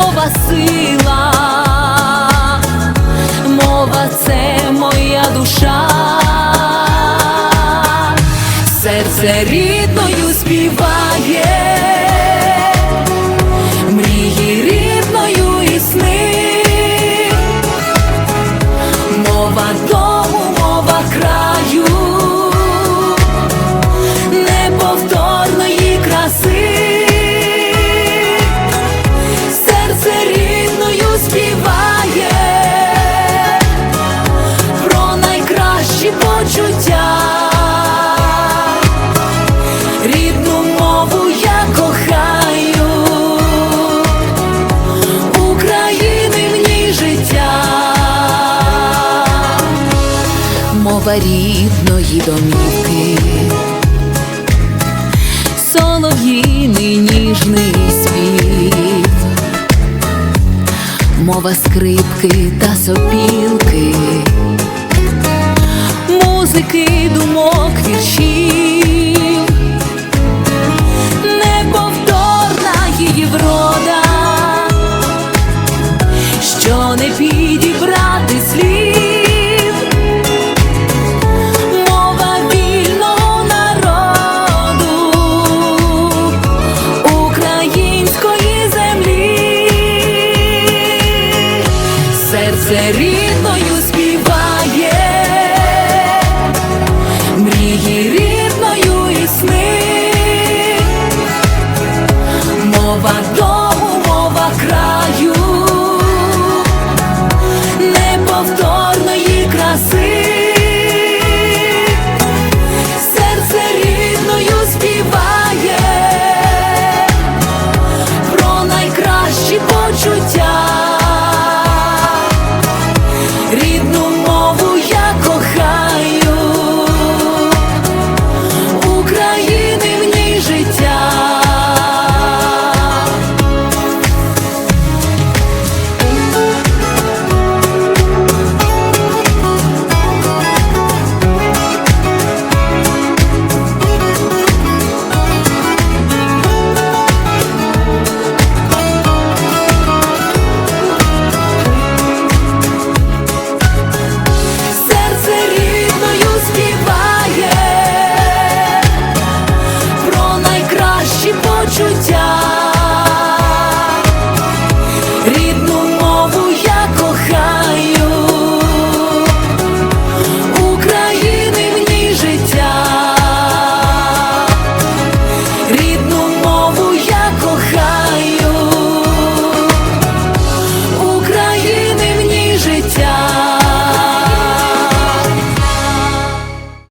Мова сила, мова це моя душа, серце рідною мова рідної домівки. Солов'їний ніжний спів, мова скрипки та сопілки, музики, думок, вірші,